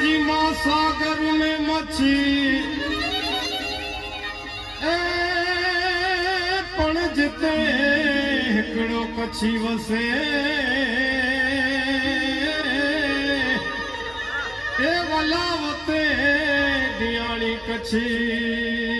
જીમાં સાગર ને મચી. એ પણ જીતે હિકડો કચ્છી વસે. એ વલાવતે દિયાળી કચ્છી